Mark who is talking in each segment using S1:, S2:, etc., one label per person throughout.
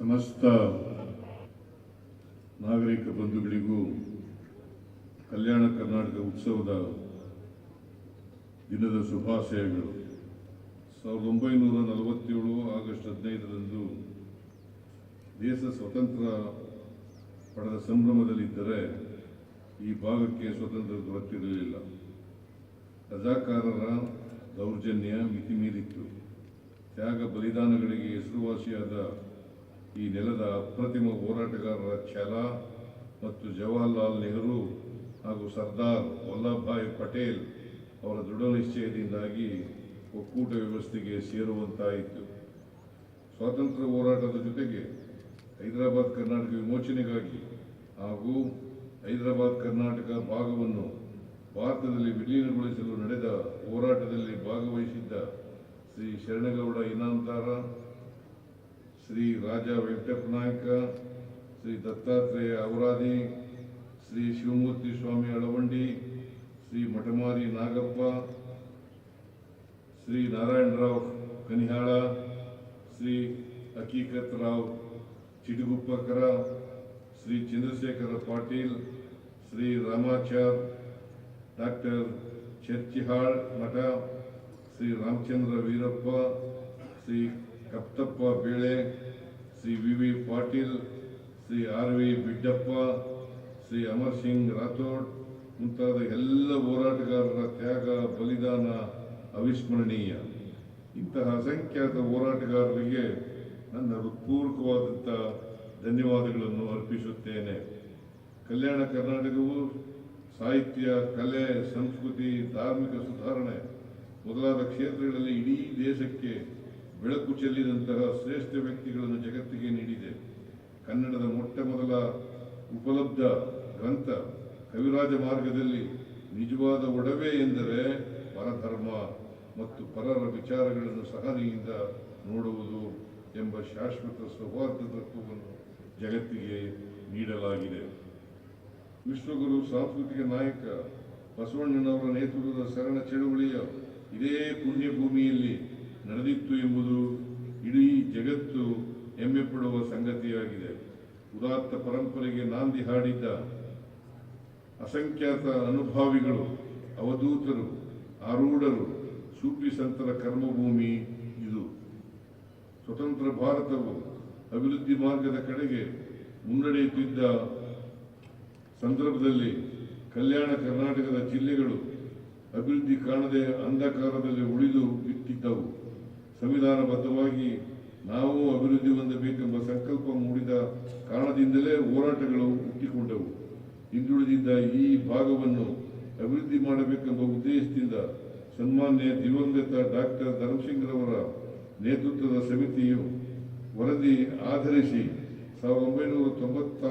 S1: ಸಮಸ್ತ ನಾಗರಿಕ ಬಂಧುಗಳಿಗೂ ಕಲ್ಯಾಣ ಕರ್ನಾಟಕ ಉತ್ಸವದ ದಿನದ ಶುಭಾಶಯಗಳು. ಸಾವಿರದ ಒಂಬೈನೂರ ನಲವತ್ತೇಳು ಆಗಸ್ಟ್ ಹದಿನೈದರಂದು ದೇಶ ಸ್ವತಂತ್ರ ಪಡೆದ ಸಂಭ್ರಮದಲ್ಲಿದ್ದರೆ ಈ ಭಾಗಕ್ಕೆ ಸ್ವತಂತ್ರ ದೊರೆತಿರಲಿಲ್ಲ ರಜಾಕಾರರ ದೌರ್ಜನ್ಯ ಮಿತಿಮೀರಿತ್ತು. ತ್ಯಾಗ ಬಲಿದಾನಗಳಿಗೆ ಹೆಸರುವಾಸಿಯಾದ ಈ ನೆಲದ ಅಪ್ರತಿಮ ಹೋರಾಟಗಾರರ ಛಲ ಮತ್ತು ಜವಾಹರ್ಲಾಲ್ ನೆಹರು ಹಾಗೂ ಸರ್ದಾರ್ ವಲ್ಲಭಭಾಯ್ ಪಟೇಲ್ ಅವರ ದೃಢ ನಿಶ್ಚಯದಿಂದಾಗಿ ಒಕ್ಕೂಟ ವ್ಯವಸ್ಥೆಗೆ ಸೇರುವಂತಾಯಿತು. ಸ್ವಾತಂತ್ರ್ಯ ಹೋರಾಟದ ಜೊತೆಗೆ ಹೈದರಾಬಾದ್ ಕರ್ನಾಟಕ ವಿಮೋಚನೆಗಾಗಿ ಹಾಗೂ ಹೈದರಾಬಾದ್ ಕರ್ನಾಟಕ ಭಾಗವನ್ನು ಭಾರತದಲ್ಲಿ ವಿಲೀನಗೊಳಿಸಲು ನಡೆದ ಹೋರಾಟದಲ್ಲಿ ಭಾಗವಹಿಸಿದ್ದ Shri Sharanagouda Inamdar Shri Raja Venkatappa Nayaka Shri Dattatreya Avaradi Shri Shivamurthy Swami Alavandi Shri Mathamari Nagappa Shri Narayanarao Kanihala Shri Hakikat Rao Chitaguppakar Shri Chandrashekhara Patil Shri Ramachar doctor Charchihal Math Shri Ramachandra Veerappa Shri Kaptappa Bele, Shri V V Patil, Shri R V Biddappa, Shri Amar Singh Rathod ಮುಂತಾದ ಎಲ್ಲ ಹೋರಾಟಗಾರರ ತ್ಯಾಗ, ಬಲಿದಾನ, ಅವಿಸ್ಮರಣೀಯ. ಇಂತಹ ಅಸಂಖ್ಯಾತ ಹೋರಾಟಗಾರರಿಗೆ ನನ್ನ ಹೃತ್ಪೂರ್ವಕವಾದಂಥ ಧನ್ಯವಾದಗಳನ್ನು ಅರ್ಪಿಸುತ್ತೇನೆ. ಕಲ್ಯಾಣ ಕರ್ನಾಟಕವು ಸಾಹಿತ್ಯ, ಕಲೆ, ಸಂಸ್ಕೃತಿ, ಧಾರ್ಮಿಕ ಸುಧಾರಣೆ ಮೊದಲಾದ ಕ್ಷೇತ್ರಗಳಲ್ಲಿ ಇಡೀ ದೇಶಕ್ಕೆ ಬೆಳಕು ಚೆಲ್ಲಿದಂತಹ ಶ್ರೇಷ್ಠ ವ್ಯಕ್ತಿಗಳನ್ನು ಜಗತ್ತಿಗೆ ನೀಡಿದೆ. ಕನ್ನಡದ ಮೊಟ್ಟ ಮೊದಲ ಉಪಲಬ್ಧ ಗ್ರಂಥ ಕವಿರಾಜ ಮಾರ್ಗದಲ್ಲಿ ನಿಜವಾದ ಒಡವೆ ಎಂದರೆ ಪರಧರ್ಮ ಮತ್ತು ಪರರ ವಿಚಾರಗಳನ್ನು ಸಹನೆಯಿಂದ ನೋಡುವುದು ಎಂಬ ಶಾಶ್ವತ ಸೌಹಾರ್ದ ತತ್ವವನ್ನು ಜಗತ್ತಿಗೆ ನೀಡಲಾಗಿದೆ. ವಿಶ್ವಗುರು ಸಾಂಸ್ಕೃತಿಕ ನಾಯಕ ಬಸವಣ್ಣನವರ ನೇತೃತ್ವದ ಶರಣ ಚಳುವಳಿಯ ಇದೇ ಪುಣ್ಯಭೂಮಿಯಲ್ಲಿ ನಡೆದಿತ್ತು ಎಂಬುದು ಇಡೀ ಜಗತ್ತು ಹೆಮ್ಮೆ ಪಡುವ ಸಂಗತಿಯಾಗಿದೆ. ಉದಾತ್ತ ಪರಂಪರೆಗೆ ನಾಂದಿ ಹಾಡಿದ್ದ ಅಸಂಖ್ಯಾತ ಅನುಭಾವಿಗಳು, ಅವಧೂತರು, ಆರೂಢರು ಸೂಫಿ ಸಂತರ ಕರ್ಮಭೂಮಿ ಇದು. ಸ್ವತಂತ್ರ ಭಾರತವು ಅಭಿವೃದ್ಧಿ ಮಾರ್ಗದ ಕಡೆಗೆ ಮುನ್ನಡೆಯುತ್ತಿದ್ದ ಸಂದರ್ಭದಲ್ಲಿ ಕಲ್ಯಾಣ ಕರ್ನಾಟಕದ ಜಿಲ್ಲೆಗಳು ಅಭಿವೃದ್ಧಿ ಕಾಣದೆ ಅಂಧಕಾರದಲ್ಲಿ ಉಳಿದು ಬಿಟ್ಟಿದ್ದವು. ಸಂವಿಧಾನಬದ್ಧವಾಗಿ ನಾವು ಅಭಿವೃದ್ಧಿ ಹೊಂದಬೇಕೆಂಬ ಸಂಕಲ್ಪ ಮೂಡಿದ ಕಾರಣದಿಂದಲೇ ಹೋರಾಟಗಳು ಹುಟ್ಟಿಕೊಂಡವು. ಹಿಂದುಳಿದಿದ್ದ ಈ ಭಾಗವನ್ನು ಅಭಿವೃದ್ಧಿ ಮಾಡಬೇಕೆಂಬ ಉದ್ದೇಶದಿಂದ ಸನ್ಮಾನ್ಯ ದಿವಂಗತ ಡಾಕ್ಟರ್ ಧರ್ಮಸಿಂಗ್ರವರ ನೇತೃತ್ವದ ಸಮಿತಿಯು ವರದಿ ಆಧರಿಸಿ ಸಾವಿರದ ಒಂಬೈನೂರ ತೊಂಬತ್ತ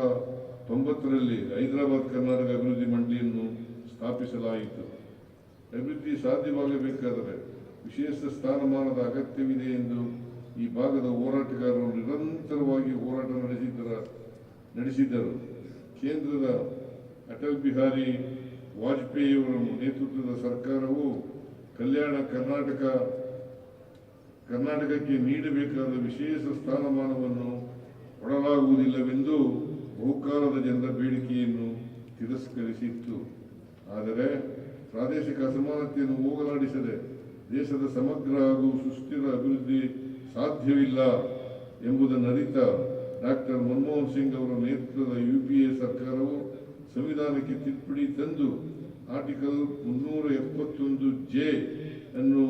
S1: ತೊಂಬತ್ತರಲ್ಲಿ ಹೈದರಾಬಾದ್ ಕರ್ನಾಟಕ ಅಭಿವೃದ್ಧಿ ಮಂಡಳಿಯನ್ನು ಸ್ಥಾಪಿಸಲಾಯಿತು. ಅಭಿವೃದ್ಧಿ ಸಾಧ್ಯವಾಗಬೇಕಾದರೆ ವಿಶೇಷ ಸ್ಥಾನಮಾನದ ಅಗತ್ಯವಿದೆ ಎಂದು ಈ ಭಾಗದ ಹೋರಾಟಗಾರರು ನಿರಂತರವಾಗಿ ಹೋರಾಟ ನಡೆಸಿದ್ದರ, ನಡೆಸಿದ್ದರು. ಕೇಂದ್ರದ ಅಟಲ್ ಬಿಹಾರಿ ವಾಜಪೇಯಿಯವರ ನೇತೃತ್ವದ ಸರ್ಕಾರವು ಕಲ್ಯಾಣ ಕರ್ನಾಟಕ, ಕರ್ನಾಟಕಕ್ಕೆ ನೀಡಬೇಕಾದ ವಿಶೇಷ ಸ್ಥಾನಮಾನವನ್ನು ಕೊಡಲಾಗುವುದಿಲ್ಲವೆಂದು ಬಹುಕಾಲದ ಜನರ ಬೇಡಿಕೆಯನ್ನು ತಿರಸ್ಕರಿಸಿತ್ತು. ಆದರೆ ಪ್ರಾದೇಶಿಕ ಅಸಮಾನತೆಯನ್ನು ಹೋಗಲಾಡಿಸದೆ ದೇಶದ ಸಮಗ್ರ ಹಾಗೂ ಸುಸ್ಥಿರ ಅಭಿವೃದ್ಧಿ ಸಾಧ್ಯವಿಲ್ಲ ಎಂಬುದನ್ನು ಅರಿತ ಡಾಕ್ಟರ್ ಮನಮೋಹನ್ ಸಿಂಗ್ ಅವರ ನೇತೃತ್ವದ ಯುಪಿಎ ಸರ್ಕಾರವು ಸಂವಿಧಾನಕ್ಕೆ ತಿದ್ದುಪಡಿ ತಂದು ಆರ್ಟಿಕಲ್ ಮುನ್ನೂರ ಎಪ್ಪತ್ತೊಂದು ಜೆ ಅನ್ನು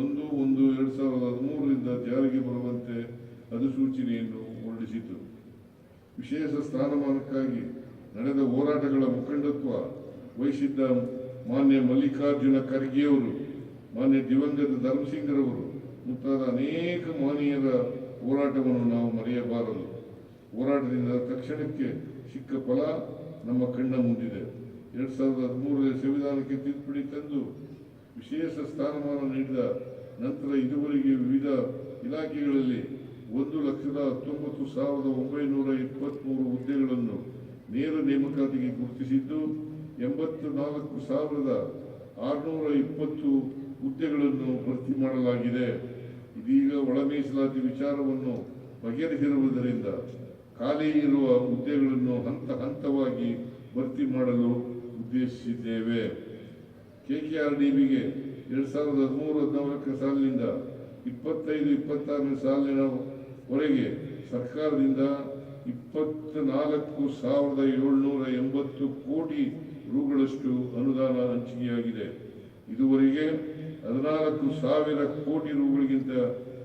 S1: ಒಂದು ಒಂದು ಎರಡು ಸಾವಿರದ ಹದಿಮೂರರಿಂದ ಜಾರಿಗೆ ಬರುವಂತೆ ಅಧಿಸೂಚನೆಯನ್ನು ಹೊರಡಿಸಿತು. ವಿಶೇಷ ಸ್ಥಾನಮಾನಕ್ಕಾಗಿ ನಡೆದ ಹೋರಾಟಗಳ ಮುಖಂಡತ್ವ ವಹಿಸಿದ್ದ ಮಾನ್ಯ ಮಲ್ಲಿಕಾರ್ಜುನ ಖರ್ಗೆಯವರು ಮಾನ್ಯ ದಿವಂಗತ ಧರ್ಮಸಿಂಗ್ರವರು ಮುಂತಾದ ಅನೇಕ ಮಾನೀಯರ ಹೋರಾಟವನ್ನು ನಾವು ಮರೆಯಬಾರದು. ಹೋರಾಟದಿಂದ ತಕ್ಷಣಕ್ಕೆ ಸಿಕ್ಕ ಫಲ ನಮ್ಮ ಕಣ್ಣ ಮುಂದಿದೆ. ಎರಡು ಸಾವಿರದ ಹದಿಮೂರರಲ್ಲಿ ಸಂವಿಧಾನಕ್ಕೆ ತಿದ್ದುಪಡಿ ತಂದು ವಿಶೇಷ ಸ್ಥಾನಮಾನ ನೀಡಿದ ನಂತರ ಇದುವರೆಗೆ ವಿವಿಧ ಇಲಾಖೆಗಳಲ್ಲಿ ಒಂದು ಲಕ್ಷದ ಹತ್ತೊಂಬತ್ತು ಸಾವಿರದ ಒಂಬೈನೂರ ಇಪ್ಪತ್ತ್ಮೂರು ಹುದ್ದೆಗಳನ್ನು ನೇರ ನೇಮಕಾತಿಗೆ ಗುರುತಿಸಿದ್ದು ಎಂಬತ್ತು ನಾಲ್ಕು ಸಾವಿರದ ಆರುನೂರ ಇಪ್ಪತ್ತು ಹುದ್ದೆಗಳನ್ನು ಭರ್ತಿ ಮಾಡಲಾಗಿದೆ. ಇದೀಗ ಒಳ ಮೀಸಲಾತಿ ವಿಚಾರವನ್ನು ಬಗೆಹರಿಸಿರುವುದರಿಂದ ಖಾಲಿ ಇರುವ ಹುದ್ದೆಗಳನ್ನು ಹಂತ ಹಂತವಾಗಿ ಭರ್ತಿ ಮಾಡಲು ಉದ್ದೇಶಿಸಿದ್ದೇವೆ. ಕೆಕೆಆರ್ಡಿಬಿಗೆ ಎರಡು ಸಾವಿರದ ಹದಿಮೂರು ಹದಿನಾಲ್ಕನೇ ಸಾಲಿನಿಂದ ಇಪ್ಪತ್ತೈದು, ಇಪ್ಪತ್ತಾರನೇ ಸಾಲಿನವರೆಗೆ ಸರ್ಕಾರದಿಂದ ಇಪ್ಪತ್ತ ನಾಲ್ಕು ಸಾವಿರದ ಏಳ್ನೂರ ಎಂಬತ್ತು ಕೋಟಿ ರೂಗಳಷ್ಟು ಅನುದಾನ ಹಂಚಿಕೆಯಾಗಿದೆ. ಇದುವರೆಗೆ ಹದಿನಾಲ್ಕು ಸಾವಿರ ಕೋಟಿ ರೂಗಳಿಗಿಂತ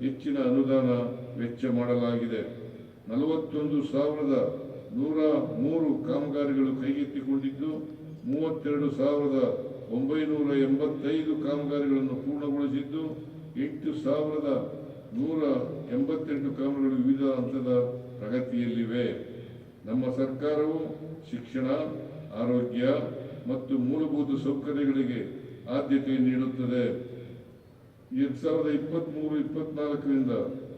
S1: ಹೆಚ್ಚಿನ ಅನುದಾನ ವೆಚ್ಚ ಮಾಡಲಾಗಿದೆ. ನಲವತ್ತೊಂದು ಸಾವಿರದ ನೂರ ಮೂರು ಕಾಮಗಾರಿಗಳು ಕೈಗೆತ್ತಿಕೊಂಡಿದ್ದು, ಮೂವತ್ತೆರಡು ಸಾವಿರದ ಒಂಬೈನೂರ ಎಂಬತ್ತೈದು ಕಾಮಗಾರಿಗಳನ್ನು ಪೂರ್ಣಗೊಳಿಸಿದ್ದು, ಎಂಟು ಸಾವಿರದ ನೂರ ಎಂಬತ್ತೆಂಟು ಕಾಮಗಾರಿಗಳು ವಿವಿಧ ಹಂತದ ಪ್ರಗತಿಯಲ್ಲಿವೆ. ನಮ್ಮ ಸರ್ಕಾರವು ಶಿಕ್ಷಣ, ಆರೋಗ್ಯ ಮತ್ತು ಮೂಲಭೂತ ಸೌಕರ್ಯಗಳಿಗೆ ಆದ್ಯತೆ ನೀಡುತ್ತದೆ. ಎರಡ್ ಸಾವಿರದ ಇಪ್ಪತ್ತ್ಮೂರು ಇಪ್ಪತ್ನಾಲ್ಕರಿಂದ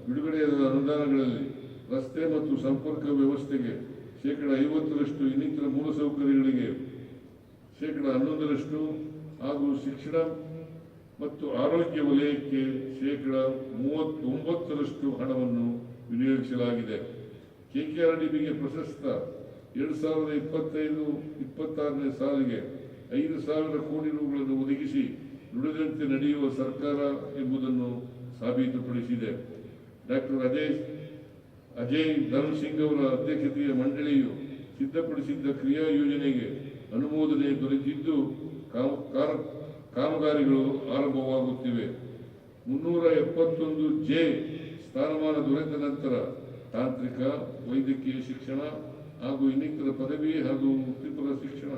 S1: ಬಿಡುಗಡೆಯಾದ ಅನುದಾನಗಳಲ್ಲಿ ರಸ್ತೆ ಮತ್ತು ಸಂಪರ್ಕ ವ್ಯವಸ್ಥೆಗೆ ಶೇಕಡ ಐವತ್ತರಷ್ಟು ಇನ್ನಿತರ ಮೂಲಸೌಕರ್ಯಗಳಿಗೆ ಶೇಕಡ ಹನ್ನೊಂದರಷ್ಟು ಹಾಗೂ ಶಿಕ್ಷಣ ಮತ್ತು ಆರೋಗ್ಯ ವಲಯಕ್ಕೆ ಶೇಕಡ ಮೂವತ್ತೊಂಬತ್ತರಷ್ಟು ಹಣವನ್ನು ವಿನಿಯೋಗಿಸಲಾಗಿದೆ. ಕೆಕೆಆರ್ಡಿಬಿಗೆ ಪ್ರಶಸ್ತ ಎರಡು ಸಾವಿರದ ಇಪ್ಪತ್ತೈದು, ಇಪ್ಪತ್ತಾರನೇ ಸಾಲಿಗೆ ಐದು ಸಾವಿರ ಕೋಟಿ ರೂಗಳನ್ನು ಒದಗಿಸಿ ನುಡಿದಂತೆ ನಡೆಯುವ ಸರ್ಕಾರ ಎಂಬುದನ್ನು ಸಾಬೀತುಪಡಿಸಿದೆ. ಡಾಕ್ಟರ್ ಅಜಯ್ ಅಜಯ್ ಧರ್ಮ್ ಸಿಂಗ್ ಅವರ ಅಧ್ಯಕ್ಷತೆಯ ಮಂಡಳಿಯು ಸಿದ್ಧಪಡಿಸಿದ್ದ ಕ್ರಿಯಾ ಯೋಜನೆಗೆ ಅನುಮೋದನೆ ದೊರೆತಿದ್ದು ಕಾಮಗಾರಿಗಳು ಆರಂಭವಾಗುತ್ತಿವೆ. ಮುನ್ನೂರ ಎಪ್ಪತ್ತೊಂದು ಜೆ ಸ್ಥಾನಮಾನ ದೊರೆತ ನಂತರ ತಾಂತ್ರಿಕ, ವೈದ್ಯಕೀಯ ಶಿಕ್ಷಣ ಹಾಗೂ ಇನ್ನಿತರ ಪದವಿ ಹಾಗೂ ವೃತ್ತಿಪರ ಶಿಕ್ಷಣ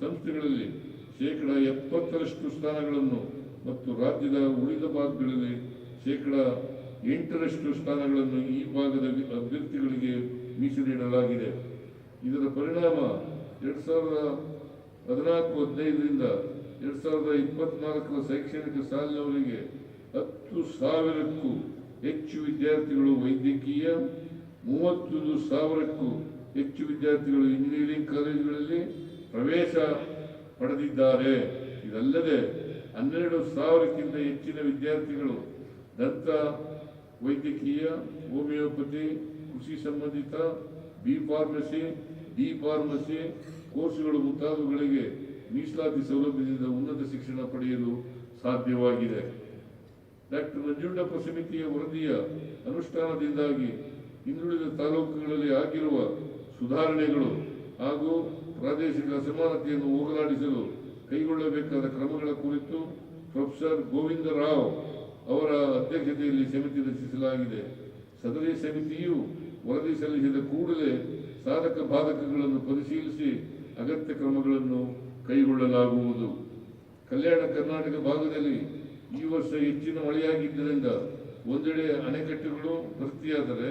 S1: ಸಂಸ್ಥೆಗಳಲ್ಲಿ ಶೇಕಡ ಎಪ್ಪತ್ತರಷ್ಟು ಸ್ಥಾನಗಳನ್ನು ಮತ್ತು ರಾಜ್ಯದ ಉಳಿದ ಭಾಗಗಳಲ್ಲಿ ಶೇಕಡ ಎಂಟರಷ್ಟು ಸ್ಥಾನಗಳನ್ನು ಈ ಭಾಗದ ಅಭ್ಯರ್ಥಿಗಳಿಗೆ ಮೀಸಲಿಡಲಾಗಿದೆ ಇದರ ಪರಿಣಾಮ ಎರಡು ಸಾವಿರದ ಹದಿನಾಲ್ಕು ಹದಿನೈದರಿಂದ ಎರಡು ಸಾವಿರದ ಇಪ್ಪತ್ನಾಲ್ಕರ ಶೈಕ್ಷಣಿಕ ಸಾಲಿನವರೆಗೆ ಹತ್ತು ಸಾವಿರಕ್ಕೂ ಹೆಚ್ಚು ವಿದ್ಯಾರ್ಥಿಗಳು ವೈದ್ಯಕೀಯ, ಮೂವತ್ತೊಂದು ಸಾವಿರಕ್ಕೂ ಹೆಚ್ಚು ವಿದ್ಯಾರ್ಥಿಗಳು ಇಂಜಿನಿಯರಿಂಗ್ ಕಾಲೇಜುಗಳಲ್ಲಿ ಪ್ರವೇಶ ಪಡೆದಿದ್ದಾರೆ. ಇದಲ್ಲದೆ ಹನ್ನೆರಡು ಸಾವಿರಕ್ಕಿಂತ ಹೆಚ್ಚಿನ ವಿದ್ಯಾರ್ಥಿಗಳು ದಂತ, ವೈದ್ಯಕೀಯ, ಹೋಮಿಯೋಪತಿ, ಕೃಷಿ ಸಂಬಂಧಿತ, ಬಿ ಫಾರ್ಮಸಿ, ಡಿ ಫಾರ್ಮಸಿ ಕೋರ್ಸ್ಗಳು ಮುಂತಾದವುಗಳಿಗೆ ಮೀಸಲಾತಿ ಸೌಲಭ್ಯದಿಂದ ಉನ್ನತ ಶಿಕ್ಷಣ ಪಡೆಯಲು ಸಾಧ್ಯವಾಗಿದೆ. ಡಾಕ್ಟರ್ ನಂಜುಂಡಪ್ಪ ಸಮಿತಿಯ ವರದಿಯ ಅನುಷ್ಠಾನದಿಂದಾಗಿ ಹಿಂದುಳಿದ ತಾಲೂಕುಗಳಲ್ಲಿ ಆಗಿರುವ ಸುಧಾರಣೆಗಳು ಹಾಗೂ ಪ್ರಾದೇಶಿಕ ಅಸಮಾನತೆಯನ್ನು ಹೋಗಲಾಡಿಸಲು ಕೈಗೊಳ್ಳಬೇಕಾದ ಕ್ರಮಗಳ ಕುರಿತು ಪ್ರೊಫೆಸರ್ ಗೋವಿಂದ ರಾವ್ ಅವರ ಅಧ್ಯಕ್ಷತೆಯಲ್ಲಿ ಸಮಿತಿ ರಚಿಸಲಾಗಿದೆ. ಸದರಿ ಸಮಿತಿಯು ವರದಿ ಸಲ್ಲಿಸಿದ ಕೂಡಲೇ ಸಾಧಕ ಬಾಧಕಗಳನ್ನು ಪರಿಶೀಲಿಸಿ ಅಗತ್ಯ ಕ್ರಮಗಳನ್ನು ಕೈಗೊಳ್ಳಲಾಗುವುದು. ಕಲ್ಯಾಣ ಕರ್ನಾಟಕ ಭಾಗದಲ್ಲಿ ಈ ವರ್ಷ ಹೆಚ್ಚಿನ ಮಳೆಯಾಗಿದ್ದರಿಂದ ಒಂದೆಡೆ ಅಣೆಕಟ್ಟುಗಳು ಭರ್ತಿಯಾದರೆ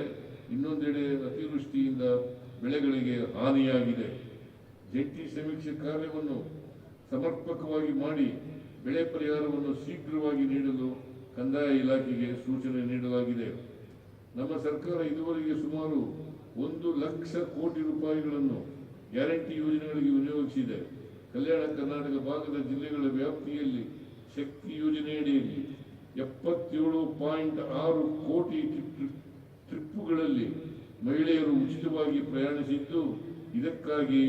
S1: ಇನ್ನೊಂದೆಡೆ ಅತಿವೃಷ್ಟಿಯಿಂದ ಬೆಳೆಗಳಿಗೆ ಹಾನಿಯಾಗಿದೆ. ಜಂಟಿ ಸಮೀಕ್ಷೆ ಕಾರ್ಯವನ್ನು ಸಮರ್ಪಕವಾಗಿ ಮಾಡಿ ಬೆಳೆ ಪರಿಹಾರವನ್ನು ಶೀಘ್ರವಾಗಿ ನೀಡಲು ಕಂದಾಯ ಇಲಾಖೆಗೆ ಸೂಚನೆ ನೀಡಲಾಗಿದೆ. ನಮ್ಮ ಸರ್ಕಾರ ಇದುವರೆಗೆ ಸುಮಾರು ಒಂದು ಲಕ್ಷ ಕೋಟಿ ರೂಪಾಯಿಗಳನ್ನು ಗ್ಯಾರಂಟಿ ಯೋಜನೆಗಳಿಗೆ ವಿನಿಯೋಗಿಸಿದೆ. ಕಲ್ಯಾಣ ಕರ್ನಾಟಕ ಭಾಗದ ಜಿಲ್ಲೆಗಳ ವ್ಯಾಪ್ತಿಯಲ್ಲಿ ಶಕ್ತಿ ಯೋಜನೆಯಡಿಯಲ್ಲಿ ಎಪ್ಪತ್ತೇಳು ಪಾಯಿಂಟ್ ಆರು ಕೋಟಿ ಟ್ರಿಪ್- ಟ್ರಿಪ್ಪುಗಳಲ್ಲಿ ಮಹಿಳೆಯರು ಉಚಿತವಾಗಿ ಪ್ರಯಾಣಿಸಿದ್ದು ಇದಕ್ಕಾಗಿ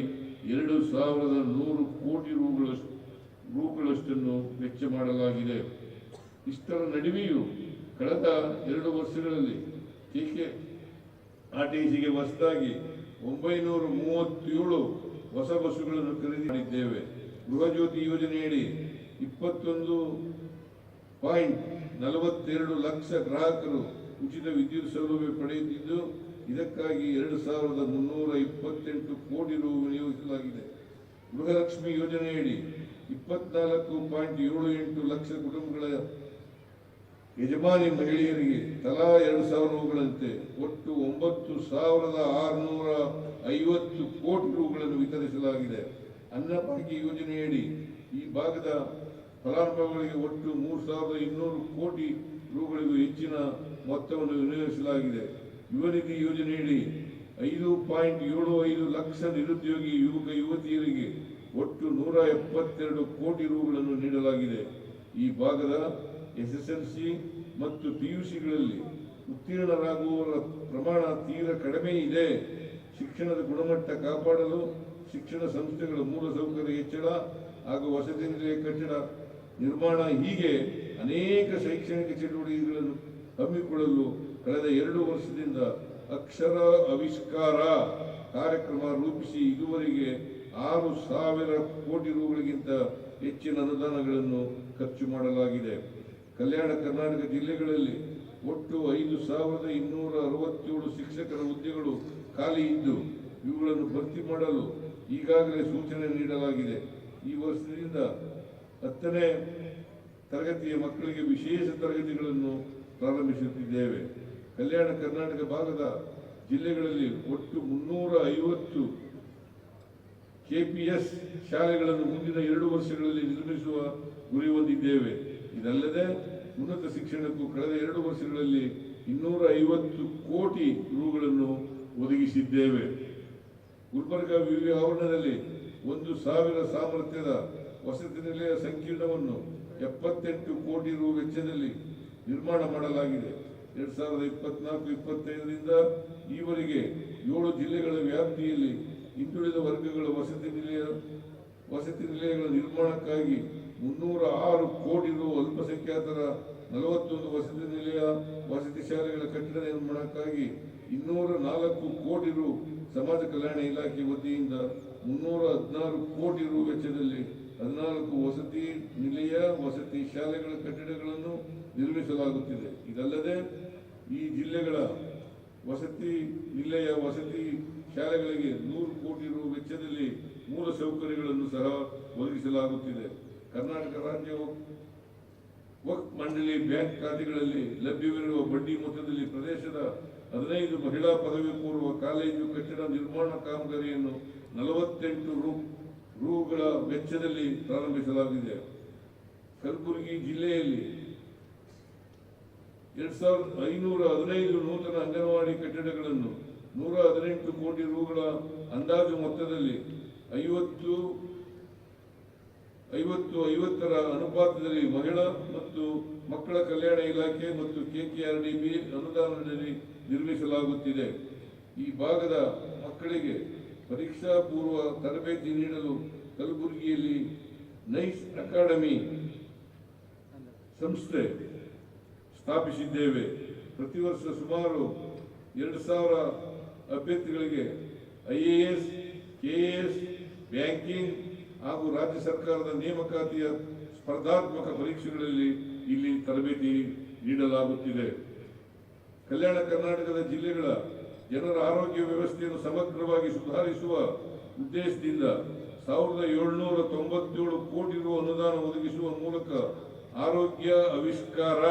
S1: ಎರಡು ಸಾವಿರದ ನೂರು ಕೋಟಿ ರೂಗಳಷ್ಟು, ರೂಗಳಷ್ಟನ್ನು ವೆಚ್ಚ ಮಾಡಲಾಗಿದೆ. ಇಷ್ಟರ ನಡುವೆಯೂ ಕಳೆದ ಎರಡು ವರ್ಷಗಳಲ್ಲಿ ಟೀಕೆ ಆರ್ ಟಿ ಸಿಗೆ ಹೊಸದಾಗಿ ಒಂಬೈನೂರ ಮೂವತ್ತೇಳು ಹೊಸ ಬಸ್ಸುಗಳನ್ನು ಖರೀದಿ ಮಾಡಿದ್ದೇವೆ. ಗೃಹಜ್ಯೋತಿ ಯೋಜನೆಯಡಿ ಇಪ್ಪತ್ತೊಂದು ಪಾಯಿಂಟ್ ನಲವತ್ತೆರಡು ಲಕ್ಷ ಗ್ರಾಹಕರು ಉಚಿತ ವಿದ್ಯುತ್ ಸೌಲಭ್ಯ ಪಡೆಯುತ್ತಿದ್ದು ಇದಕ್ಕಾಗಿ ಎರಡು ಸಾವಿರದ ಮುನ್ನೂರ ಇಪ್ಪತ್ತೆಂಟು ಕೋಟಿ ರು ವಿನಿಯೋಗಿಸಲಾಗಿದೆ. ಗೃಹಲಕ್ಷ್ಮಿ ಯೋಜನೆಯಡಿ ಇಪ್ಪತ್ನಾಲ್ಕು ಪಾಯಿಂಟ್ ಏಳು ಎಂಟು ಲಕ್ಷ ಕುಟುಂಬಗಳ ಯಜಮಾನಿ ಮಹಿಳೆಯರಿಗೆ ತಲಾ ಎರಡು ಸಾವಿರ ರೂಗಳಂತೆ ಒಟ್ಟು ಒಂಬತ್ತು ಸಾವಿರದ ಆರುನೂರ ಐವತ್ತು ಕೋಟಿ ರೂಗಳನ್ನು ವಿತರಿಸಲಾಗಿದೆ. ಅನ್ನಭಾಗ್ಯ ಯೋಜನೆಯಡಿ ಈ ಭಾಗದ ಫಲಾನುಭವಿಗಳಿಗೆ ಒಟ್ಟು ಮೂರು ಸಾವಿರದ ಇನ್ನೂರು ಕೋಟಿ ರೂಗಳಿಗೂ ಹೆಚ್ಚಿನ ಮೊತ್ತವನ್ನು ವಿನಿಯೋಗಿಸಲಾಗಿದೆ. ಯುವ ಯೋಜನೆ ಯೋಜನೆಯಡಿ ಐದು ಪಾಯಿಂಟ್ ಏಳು ಐದು ಲಕ್ಷ ನಿರುದ್ಯೋಗಿ ಯುವಕ ಯುವತಿಯರಿಗೆ ಒಟ್ಟು ನೂರ ಎಪ್ಪತ್ತೆರಡು ಕೋಟಿ ರೂಗಳನ್ನು ನೀಡಲಾಗಿದೆ. ಈ ಭಾಗದ ಎಸ್ಎಸ್ಎಲ್ಸಿ ಮತ್ತು ಪಿಯುಸಿಗಳಲ್ಲಿ ಉತ್ತೀರ್ಣರಾಗುವವರ ಪ್ರಮಾಣ ತೀರ ಕಡಿಮೆ ಇದೆ. ಶಿಕ್ಷಣದ ಗುಣಮಟ್ಟ ಕಾಪಾಡಲು ಶಿಕ್ಷಣ ಸಂಸ್ಥೆಗಳ ಮೂಲಸೌಕರ್ಯ ಹೆಚ್ಚಳ ಹಾಗೂ ವಸತಿ ನಿಲಯ ಕಟ್ಟಡ ನಿರ್ಮಾಣ ಹೀಗೆ ಅನೇಕ ಶೈಕ್ಷಣಿಕ ಚಟುವಟಿಕೆಗಳನ್ನು ಹಮ್ಮಿಕೊಳ್ಳಲು ಕಳೆದ ಎರಡು ವರ್ಷದಿಂದ ಅಕ್ಷರ ಆವಿಷ್ಕಾರ ಕಾರ್ಯಕ್ರಮ ರೂಪಿಸಿ ಇದುವರೆಗೆ ಆರು ಸಾವಿರ ಕೋಟಿ ರೂಗಳಿಗಿಂತ ಹೆಚ್ಚಿನ ಅನುದಾನಗಳನ್ನು ಖರ್ಚು ಮಾಡಲಾಗಿದೆ. ಕಲ್ಯಾಣ ಕರ್ನಾಟಕ ಜಿಲ್ಲೆಗಳಲ್ಲಿ ಒಟ್ಟು ಐದು ಸಾವಿರದ ಇನ್ನೂರ ಅರವತ್ತೇಳು ಶಿಕ್ಷಕರ ಹುದ್ದೆಗಳು ಖಾಲಿ ಇದ್ದು, ಇವುಗಳನ್ನು ಭರ್ತಿ ಮಾಡಲು ಈಗಾಗಲೇ ಸೂಚನೆ ನೀಡಲಾಗಿದೆ. ಈ ವರ್ಷದಿಂದ ಹತ್ತನೇ ತರಗತಿಯ ಮಕ್ಕಳಿಗೆ ವಿಶೇಷ ತರಗತಿಗಳನ್ನು ಪ್ರಾರಂಭಿಸುತ್ತಿದ್ದೇವೆ ಕಲ್ಯಾಣ ಕರ್ನಾಟಕ ಭಾಗದ ಜಿಲ್ಲೆಗಳಲ್ಲಿ ಒಟ್ಟು ಮುನ್ನೂರ ಐವತ್ತು ಕೆಪಿಎಸ್ ಶಾಲೆಗಳನ್ನು ಮುಂದಿನ ಎರಡು ವರ್ಷಗಳಲ್ಲಿ ನಿರ್ಮಿಸುವ ಗುರಿ ಹೊಂದಿದ್ದೇವೆ. ಇದಲ್ಲದೆ ಉನ್ನತ ಶಿಕ್ಷಣಕ್ಕೂ ಕಳೆದ ಎರಡು ವರ್ಷಗಳಲ್ಲಿ ಇನ್ನೂರ ಐವತ್ತು ಕೋಟಿ ರೂಗಳನ್ನು ಒದಗಿಸಿದ್ದೇವೆ. ಗುಲ್ಬರ್ಗ ವಿವಿ ಆವರಣದಲ್ಲಿ ಒಂದು ಸಾವಿರ ಸಾಮರ್ಥ್ಯದ ವಸತಿ ನಿಲಯ ಸಂಕೀರ್ಣವನ್ನು ಎಪ್ಪತ್ತೆಂಟು ಕೋಟಿ ರು ವೆಚ್ಚದಲ್ಲಿ ನಿರ್ಮಾಣ ಮಾಡಲಾಗಿದೆ. ಎರಡ್ ಸಾವಿರದ ಇಪ್ಪತ್ನಾಲ್ಕು, ಇಪ್ಪತ್ತೈದರಿಂದ ಈವರೆಗೆ ಏಳು ಜಿಲ್ಲೆಗಳ ವ್ಯಾಪ್ತಿಯಲ್ಲಿ ಹಿಂದುಳಿದ ವರ್ಗಗಳ ವಸತಿ ನಿಲಯ, ವಸತಿ ನಿಲಯಗಳ ನಿರ್ಮಾಣಕ್ಕಾಗಿ ಮುನ್ನೂರ ಆರು ಕೋಟಿ ರು ಅಲ್ಪಸಂಖ್ಯಾತರ ನಲವತ್ತೊಂದು ವಸತಿ ನಿಲಯ, ವಸತಿ ಶಾಲೆಗಳ ಕಟ್ಟಡ ನಿರ್ಮಾಣಕ್ಕಾಗಿ ಇನ್ನೂರ ನಾಲ್ಕು ಕೋಟಿ ರು ಸಮಾಜ ಕಲ್ಯಾಣ ಇಲಾಖೆ ವತಿಯಿಂದ ಮುನ್ನೂರ ಹದಿನಾರು ಕೋಟಿ ರು ವೆಚ್ಚದಲ್ಲಿ ಹದಿನಾಲ್ಕು ವಸತಿ ನಿಲಯ, ವಸತಿ ಶಾಲೆಗಳ ಕಟ್ಟಡಗಳನ್ನು ನಿರ್ಮಿಸಲಾಗುತ್ತಿದೆ. ಇದಲ್ಲದೆ ಈ ಜಿಲ್ಲೆಗಳ ವಸತಿ ಜಿಲ್ಲೆಯ ವಸತಿ ಶಾಲೆಗಳಿಗೆ ನೂರು ಕೋಟಿ ರು ವೆಚ್ಚದಲ್ಲಿ ಮೂಲ ಸೌಕರ್ಯಗಳನ್ನು ಸಹ ಒದಗಿಸಲಾಗುತ್ತಿದೆ. ಕರ್ನಾಟಕ ರಾಜ್ಯ ವಕ್ ಮಂಡಳಿ ಬ್ಯಾಂಕ್ ಖಾತೆಗಳಲ್ಲಿ ಲಭ್ಯವಿರುವ ಬಡ್ಡಿ ಮೊತ್ತದಲ್ಲಿ ಪ್ರದೇಶದ ಹದಿನೈದು ಮಹಿಳಾ ಪದವಿ ಪೂರ್ವ ಕಾಲೇಜು ಕಟ್ಟಡ ನಿರ್ಮಾಣ ಕಾಮಗಾರಿಯನ್ನು ನಲವತ್ತೆಂಟು ರು, ರೂಗಳ ವೆಚ್ಚದಲ್ಲಿ ಪ್ರಾರಂಭಿಸಲಾಗಿದೆ. ಕಲಬುರಗಿ ಜಿಲ್ಲೆಯಲ್ಲಿ ಎರಡ್ ಸಾವಿರದ ಐನೂರ ಹದಿನೈದು ನೂತನ ಅಂಗನವಾಡಿ ಕಟ್ಟಡಗಳನ್ನು ನೂರ ಹದಿನೆಂಟು ಕೋಟಿ ರೂಗಳ ಅಂದಾಜು ಮೊತ್ತದಲ್ಲಿ ಐವತ್ತು ಐವತ್ತು, ಐವತ್ತರ ಅನುಪಾತದಲ್ಲಿ ಮಹಿಳಾ ಮತ್ತು ಮಕ್ಕಳ ಕಲ್ಯಾಣ ಇಲಾಖೆ ಮತ್ತು ಕೆಕೆಆರ್ಡಿಬಿ ಅನುದಾನದಲ್ಲಿ ನಿರ್ಮಿಸಲಾಗುತ್ತಿದೆ. ಈ ಭಾಗದ ಮಕ್ಕಳಿಗೆ ಪರೀಕ್ಷಾ ಪೂರ್ವ ತರಬೇತಿ ನೀಡಲು ಕಲಬುರಗಿಯಲ್ಲಿ ನೈಸ್ ಅಕಾಡೆಮಿ ಸಂಸ್ಥೆ ಸ್ಥಾಪಿಸಿದ್ದೇವೆ. ಪ್ರತಿ ವರ್ಷ ಸುಮಾರು ಎರಡು ಸಾವಿರ ಅಭ್ಯರ್ಥಿಗಳಿಗೆ I A S, K S, banking ಹಾಗೂ ರಾಜ್ಯ ಸರ್ಕಾರದ ನೇಮಕಾತಿಯ ಸ್ಪರ್ಧಾತ್ಮಕ ಪರೀಕ್ಷೆಗಳಲ್ಲಿ ಇಲ್ಲಿ ತರಬೇತಿ ನೀಡಲಾಗುತ್ತಿದೆ. ಕಲ್ಯಾಣ ಕರ್ನಾಟಕದ ಜಿಲ್ಲೆಗಳ ಜನರ ಆರೋಗ್ಯ ವ್ಯವಸ್ಥೆಯನ್ನು ಸಮಗ್ರವಾಗಿ ಸುಧಾರಿಸುವ ಉದ್ದೇಶದಿಂದ ಸಾವಿರದ ಏಳುನೂರ ತೊಂಬತ್ತೇಳು ಕೋಟಿ ರು ಅನುದಾನ ಒದಗಿಸುವ ಮೂಲಕ ಆರೋಗ್ಯ ಆವಿಷ್ಕಾರ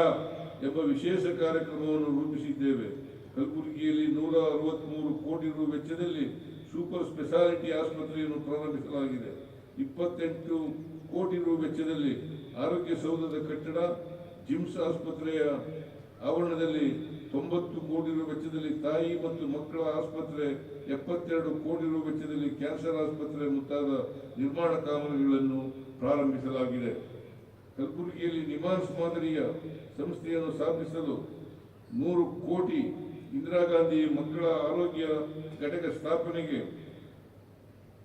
S1: ಎಂಬ ವಿಶೇಷ ಕಾರ್ಯಕ್ರಮವನ್ನು ರೂಪಿಸಿದ್ದೇವೆ. ಕಲಬುರಗಿಯಲ್ಲಿ ನೂರ ಅರವತ್ಮೂರು ಕೋಟಿ ರು ವೆಚ್ಚದಲ್ಲಿ ಸೂಪರ್ ಸ್ಪೆಷಾಲಿಟಿ ಆಸ್ಪತ್ರೆಯನ್ನು ಪ್ರಾರಂಭಿಸಲಾಗಿದೆ. ಇಪ್ಪತ್ತೆಂಟು ಕೋಟಿ ರು ವೆಚ್ಚದಲ್ಲಿ ಆರೋಗ್ಯ ಸೌಧದ ಕಟ್ಟಡ, ಜಿಮ್ಸ್ ಆಸ್ಪತ್ರೆಯ ಆವರಣದಲ್ಲಿ ತೊಂಬತ್ತು ಕೋಟಿ ರು ವೆಚ್ಚದಲ್ಲಿ ತಾಯಿ ಮತ್ತು ಮಕ್ಕಳ ಆಸ್ಪತ್ರೆ, ಎಪ್ಪತ್ತೆರಡು ಕೋಟಿ ರು ವೆಚ್ಚದಲ್ಲಿ ಕ್ಯಾನ್ಸರ್ ಆಸ್ಪತ್ರೆ ಮುಂತಾದ ನಿರ್ಮಾಣ ಕಾಮಗಾರಿಗಳನ್ನು ಪ್ರಾರಂಭಿಸಲಾಗಿದೆ. ಕಲಬುರಗಿಯಲ್ಲಿ ನಿಮಾನ್ಸ್ ಮಾದರಿಯ ಸಂಸ್ಥೆಯನ್ನು ಸ್ಥಾಪಿಸಲು ನೂರು ಕೋಟಿ ಇಂದಿರಾ ಗಾಂಧಿ ಮಕ್ಕಳ ಆರೋಗ್ಯ ಘಟಕ ಸ್ಥಾಪನೆಗೆ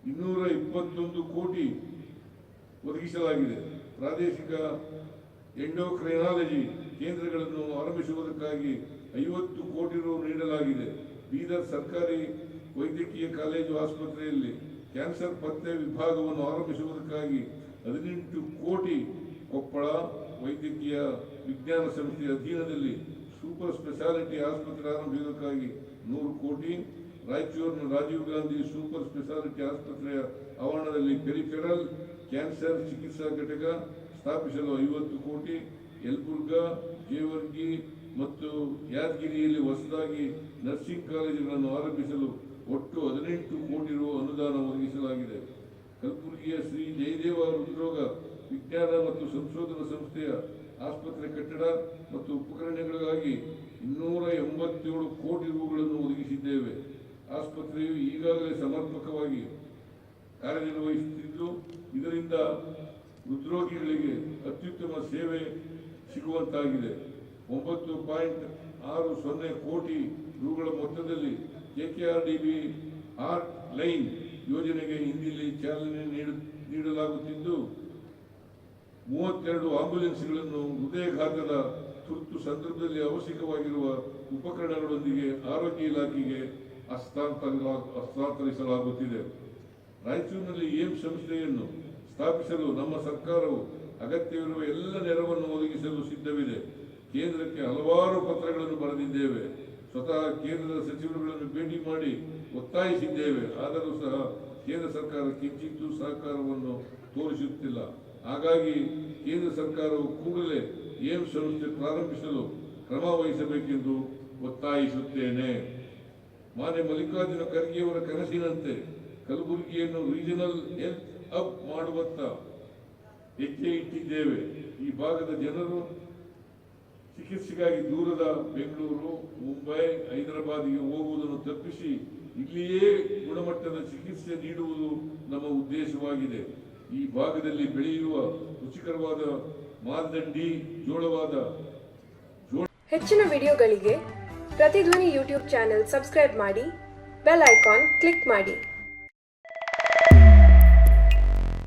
S1: ಇನ್ನೂರ ಇಪ್ಪತ್ತೊಂದು ಕೋಟಿ ಒದಗಿಸಲಾಗಿದೆ. ಪ್ರಾದೇಶಿಕ ಎಂಡೋಕ್ರೈನಾಲಜಿ ಕೇಂದ್ರಗಳನ್ನು ಆರಂಭಿಸುವುದಕ್ಕಾಗಿ ಐವತ್ತು ಕೋಟಿ ರು ನೀಡಲಾಗಿದೆ. ಬೀದರ್ ಸರ್ಕಾರಿ ವೈದ್ಯಕೀಯ ಕಾಲೇಜು ಆಸ್ಪತ್ರೆಯಲ್ಲಿ ಕ್ಯಾನ್ಸರ್ ಪತ್ತೆ ವಿಭಾಗವನ್ನು ಆರಂಭಿಸುವುದಕ್ಕಾಗಿ ಹದಿನೆಂಟು ಕೋಟಿ ಕೊಪ್ಪಳ ವೈದ್ಯಕೀಯ ವಿಜ್ಞಾನ ಸಮಿತಿ ಅಧೀನದಲ್ಲಿ ಸೂಪರ್ ಸ್ಪೆಷಾಲಿಟಿ ಆಸ್ಪತ್ರೆ ಆರಂಭಿಸುವುದಕ್ಕಾಗಿ ನೂರು ಕೋಟಿ, ರಾಯಚೂರಿನ ರಾಜೀವ್ ಗಾಂಧಿ ಸೂಪರ್ ಸ್ಪೆಷಾಲಿಟಿ ಆಸ್ಪತ್ರೆಯ ಆವರಣದಲ್ಲಿ ಪೆರಿಫೆರಲ್ ಕ್ಯಾನ್ಸರ್ ಚಿಕಿತ್ಸಾ ಘಟಕ ಸ್ಥಾಪಿಸಲು ಐವತ್ತು ಕೋಟಿ, ಯಲಬುರ್ಗ, ಜೇವರ್ಗಿ ಮತ್ತು ಯಾದಗಿರಿಯಲ್ಲಿ ಹೊಸದಾಗಿ ನರ್ಸಿಂಗ್ ಕಾಲೇಜುಗಳನ್ನು ಆರಂಭಿಸಲು ಒಟ್ಟು ಹದಿನೆಂಟು ಕೋಟಿ ರು ಅನುದಾನ ಒದಗಿಸಲಾಗಿದೆ. ಕಲಬುರಗಿಯ ಶ್ರೀ ಜಯದೇವ ಹೃದ್ರೋಗ ವಿಜ್ಞಾನ ಮತ್ತು ಸಂಶೋಧನಾ ಸಂಸ್ಥೆಯ ಆಸ್ಪತ್ರೆ ಕಟ್ಟಡ ಮತ್ತು ಉಪಕರಣಗಳಿಗಾಗಿ ಇನ್ನೂರ ಎಂಬತ್ತೇಳು ಕೋಟಿ ರೂಗಳನ್ನು ಒದಗಿಸಿದ್ದೇವೆ. ಆಸ್ಪತ್ರೆಯು ಈಗಾಗಲೇ ಸಮರ್ಪಕವಾಗಿ ಕಾರ್ಯನಿರ್ವಹಿಸುತ್ತಿದ್ದು, ಇದರಿಂದ ಹೃದ್ರೋಗಿಗಳಿಗೆ ಅತ್ಯುತ್ತಮ ಸೇವೆ ಸಿಗುವಂತಾಗಿದೆ. ಒಂಬತ್ತು ಪಾಯಿಂಟ್ ಆರು ಸೊನ್ನೆ ಕೋಟಿ ರೂಗಳ ಮೊತ್ತದಲ್ಲಿ ಕೆ ಆರ್ ಲೈನ್ ಯೋಜನೆಗೆ ಇಂದಿಲ್ಲಿ ಚಾಲನೆ ನೀಡು- ನೀಡಲಾಗುತ್ತಿದ್ದು ಮೂವತ್ತೆರಡು ಆಂಬ್ಯುಲೆನ್ಸ್ಗಳನ್ನು ಹೃದಯಘಾತದ ತುರ್ತು ಸಂದರ್ಭದಲ್ಲಿ ಅವಶ್ಯಕವಾಗಿರುವ ಉಪಕರಣಗಳೊಂದಿಗೆ ಆರೋಗ್ಯ ಇಲಾಖೆಗೆ ಹಸ್ತಾಂತರ ಹಸ್ತಾಂತರಿಸಲಾಗುತ್ತಿದೆ. ರಾಯಚೂರಿನಲ್ಲಿ ಏಮ್ಸ್ ಸಂಸ್ಥೆಯನ್ನು ಸ್ಥಾಪಿಸಲು ನಮ್ಮ ಸರ್ಕಾರವು ಅಗತ್ಯವಿರುವ ಎಲ್ಲ ನೆರವನ್ನು ಒದಗಿಸಲು ಸಿದ್ಧವಿದೆ. ಕೇಂದ್ರಕ್ಕೆ ಹಲವಾರು ಪತ್ರಗಳನ್ನು ಬರೆದಿದ್ದೇವೆ. ಸ್ವತಃ ಕೇಂದ್ರದ ಸಚಿವರುಗಳನ್ನು ಭೇಟಿ ಮಾಡಿ ಒತ್ತಾಯಿಸಿದ್ದೇವೆ. ಆದರೂ ಸಹ ಕೇಂದ್ರ ಸರ್ಕಾರ ಕಿಂಚಿತ್ತೂ ಸಹಕಾರವನ್ನು ತೋರಿಸುತ್ತಿಲ್ಲ. ಹಾಗಾಗಿ ಕೇಂದ್ರ ಸರ್ಕಾರವು ಕೂಡಲೇ ಏಮ್ಸ್ ಸಂಸ್ಥೆ ಪ್ರಾರಂಭಿಸಲು ಕ್ರಮ ವಹಿಸಬೇಕೆಂದು ಒತ್ತಾಯಿಸುತ್ತೇನೆ. ಮಾನ್ಯ ಮಲ್ಲಿಕಾರ್ಜುನ ಖರ್ಗೆಯವರ ಕನಸಿನಂತೆ ಕಲಬುರಗಿಯನ್ನು ರೀಜನಲ್ ಹೆಲ್ತ್ ಅಪ್ ಮಾಡುವತ್ತ ಹೆಜ್ಜೆ ಇಟ್ಟಿದ್ದೇವೆ. ಈ ಭಾಗದ ಜನರು ಚಿಕಿತ್ಸೆಗಾಗಿ ದೂರದ ಬೆಂಗಳೂರು, ಮುಂಬೈ, ಹೈದರಾಬಾದ್ಗೆ ಹೋಗುವುದನ್ನು ತಪ್ಪಿಸಿ ಇಲ್ಲಿಯೇ ಗುಣಮಟ್ಟದ ಚಿಕಿತ್ಸೆ ನೀಡುವುದು ನಮ್ಮ ಉದ್ದೇಶವಾಗಿದೆ. ಈ ಭಾಗದಲ್ಲಿ ಬೆಳೆಯುವ ರುಚಿಕರವಾದ ಮಾರ್ದಂಡಿ ಜೋಳವಾದ
S2: ಹೆಚ್ಚಿನ ವಿಡಿಯೋಗಳಿಗೆ ಪ್ರತಿಧ್ವನಿ ಯೂಟ್ಯೂಬ್ ಚಾನೆಲ್ ಸಬ್ಸ್ಕ್ರೈಬ್ ಮಾಡಿ, ಬೆಲ್ ಐಕಾನ್ ಕ್ಲಿಕ್ ಮಾಡಿ.